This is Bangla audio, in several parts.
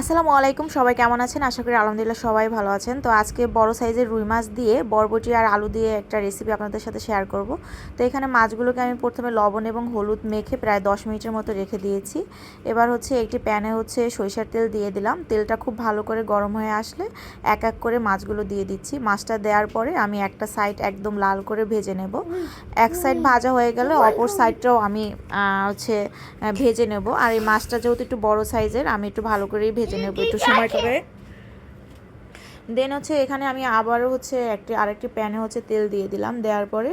আসসালামু আলাইকুম, সবাই কেমন আছেন? আশা করি আলহামদুলিল্লাহ সবাই ভালো আছেন। তো আজকে বড় সাইজের রুই মাছ দিয়ে বরবটি আর আলু দিয়ে একটা রেসিপি আপনাদের সাথে শেয়ার করব। তো এখানে মাছগুলোকে আমি প্রথমে লবণ এবং হলুদ মেখে প্রায় দশ মিনিটের মতো রেখে দিয়েছি। এবার হচ্ছে একটি প্যানে হচ্ছে সরিষার তেল দিয়ে দিলাম। তেলটা খুব ভালো করে গরম হয়ে আসলে এক এক করে মাছগুলো দিয়ে দিচ্ছি। মাছটা দেওয়ার পরে আমি একটা সাইড একদম লাল করে ভেজে নেব। এক সাইড ভাজা হয়ে গেলে অপর সাইডটাও আমি হচ্ছে ভেজে নেব। আর এই মাছটা যেহেতু একটু বড় সাইজের, আমি একটু ভালো করেই ভেজে নেব একটু সময় করে দেন হচ্ছে এখানে আমি আবারও হচ্ছে একটি, আরেকটি প্যানে হচ্ছে তেল দিয়ে দিলাম। দেওয়ার পরে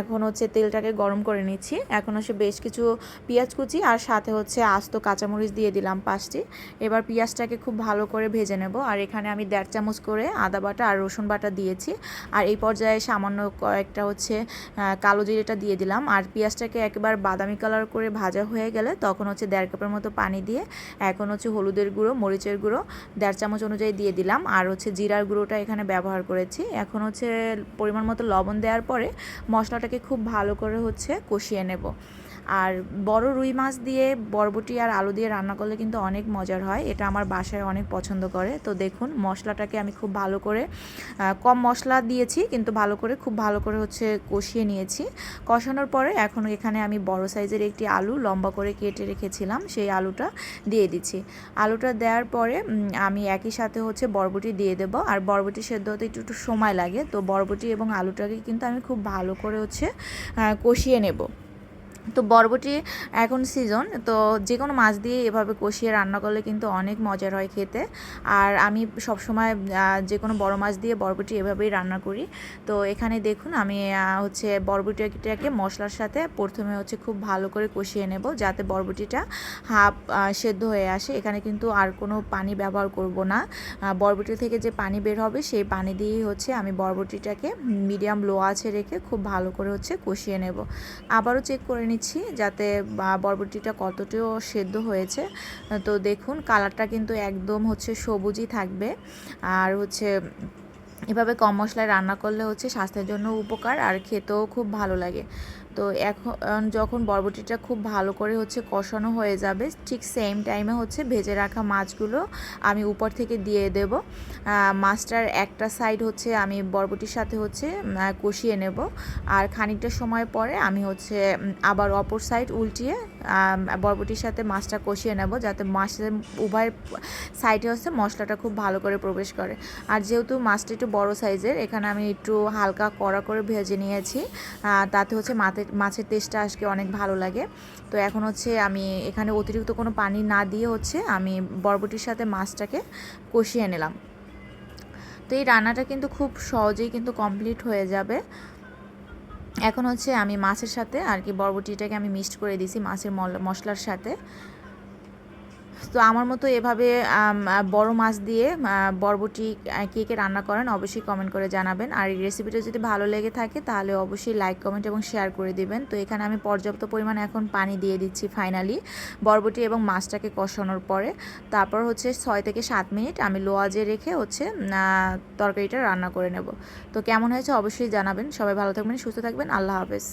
এখন হচ্ছে তেলটাকে গরম করে নিচ্ছি। এখন হচ্ছে বেশ কিছু পেঁয়াজ কুচি আর সাথে হচ্ছে আস্ত কাঁচামরিচ দিয়ে দিলাম পাঁচটি। এবার পেঁয়াজটাকে খুব ভালো করে ভেজে নেব। আর এখানে আমি দেড় চামচ করে আদা বাটা আর রসুন বাটা দিয়েছি। আর এই পর্যায়ে সামান্য কয়েকটা হচ্ছে কালো জিরেটা দিয়ে দিলাম। আর পেঁয়াজটাকে একবার বাদামি কালার করে ভাজা হয়ে গেলে তখন হচ্ছে দেড় কাপের মতো পানি দিয়ে এখন হচ্ছে হলুদের গুঁড়ো, মরিচের গুঁড়ো দেড় চামচ অনুযায়ী দিয়ে দিলাম। আর হচ্ছে জিরার গুঁড়োটা এখানে ব্যবহার করেছি। এখন হচ্ছে পরিমাণ মতো লবণ দেওয়ার পরে মশলাটাকে খুব ভালো করে হচ্ছে কষিয়ে নেব। আর বড় রুই মাছ দিয়ে বরবটি আর আলু দিয়ে রান্না করলে কিন্তু অনেক মজার হয়। এটা আমার বাসায় অনেক পছন্দ করে। তো দেখুন, মশলাটাকে আমি খুব ভালো করে কম মশলা দিয়েছি কিন্তু ভালো করে, খুব ভালো করে হচ্ছে কষিয়ে নিয়েছি। কষানোর পরে এখন এখানে আমি বড় সাইজের একটি আলু লম্বা করে কেটে রেখেছিলাম। সেই আলুটা দিয়ে দিচ্ছি। আলুটা দেওয়ার পরে আমি একই সাথে হচ্ছে বরবটি দিয়ে দেবো। আর বরবটি সেদ্ধ হতে একটু একটু সময় লাগে। তো বরবটি এবং আলুটাকে কিন্তু আমি খুব ভালো করে হচ্ছে কষিয়ে নেব। তো বরবটি এখন সিজন তো যে কোনো মাছ দিয়ে এভাবে কষিয়ে রান্না করলে কিন্তু অনেক মজার হয় খেতে। আর আমি সবসময় যে কোনো বড় মাছ দিয়ে বরবটি এভাবেই রান্না করি। তো এখানে দেখুন, আমি হচ্ছে বরবটিটাকে মশলার সাথে প্রথমে হচ্ছে খুব ভালো করে কষিয়ে নেব যাতে বরবটিটা হাফ সেদ্ধ হয়ে আসে। এখানে কিন্তু আর কোনো পানি ব্যবহার করব না। বরবটি থেকে যে পানি বের হবে সেই পানি দিয়েই হচ্ছে আমি বরবটিটাকে মিডিয়াম লো আছে রেখে খুব ভালো করে হচ্ছে কষিয়ে নেব। আবারও চেক করে নিচ্ছি যাতে বরবটিটা কতটিও সেদ্ধ হয়েছে। তো দেখুন, কালারটা কিন্তু একদম হচ্ছে সবুজই থাকবে। আর হচ্ছে, এভাবে কম মশলায় রান্না করলে হচ্ছে স্বাস্থ্যের জন্য উপকার, আর খেতেও খুব ভালো লাগে। তো এখন যখন বরবটিটা খুব ভালো করে হচ্ছে কষানো হয়ে যাবে, ঠিক সেম টাইমে হচ্ছে ভেজে রাখা মাছগুলো আমি উপর থেকে দিয়ে দেব। মাছটার একটা সাইড হচ্ছে আমি বরবটির সাথে হচ্ছে কষিয়ে নেব। আর খানিকটা সময় পরে আমি হচ্ছে আবার অপর সাইড উল্টিয়ে বরবটির সাথে মাছটা কষিয়ে নেব যাতে মাছের উভয় সাইডে হচ্ছে মশলাটা খুব ভালো করে প্রবেশ করে। আর যেহেতু মাছটা একটু বড় সাইজের এখানে আমি একটু হালকা কড়া করে ভেজে নিয়েছি। তাতে হচ্ছে মাথে মাছের টেস্টটা আজকে অনেক ভালো লাগে। তো এখন হচ্ছে আমি এখানে অতিরিক্ত কোনো পানি না দিয়ে হচ্ছে আমি বরবটির সাথে মাছটাকে কষিয়ে নিলাম। তো এই রান্নাটা কিন্তু খুব সহজেই কিন্তু কমপ্লিট হয়ে যাবে। এখন হচ্ছে আমি মাছের সাথে আর কি বরবটিটাকে আমি মিক্সড করে দিছি মাছের মশলার সাথে। তো আমার মতো এভাবে বড় মাছ দিয়ে বরবটি কে কে রান্না করেন অবশ্যই কমেন্ট করে জানাবেন। আর এই রেসিপিটা যদি ভালো লেগে থাকে তাহলে অবশ্যই লাইক কমেন্ট এবং শেয়ার করে দিবেন। তো এখানে আমি পর্যাপ্ত পরিমাণ এখন পানি দিয়ে দিচ্ছি ফাইনালি বরবটি এবং মাছটাকে কষানোর পরে। তারপর হচ্ছে ছয় থেকে সাত মিনিট আমি লোয়াজে রেখে হচ্ছে তরকারিটা রান্না করে নেব। তো কেমন হয়েছে অবশ্যই জানাবেন। সবাই ভালো থাকবেন, সুস্থ থাকবেন। আল্লাহ হাফেজ।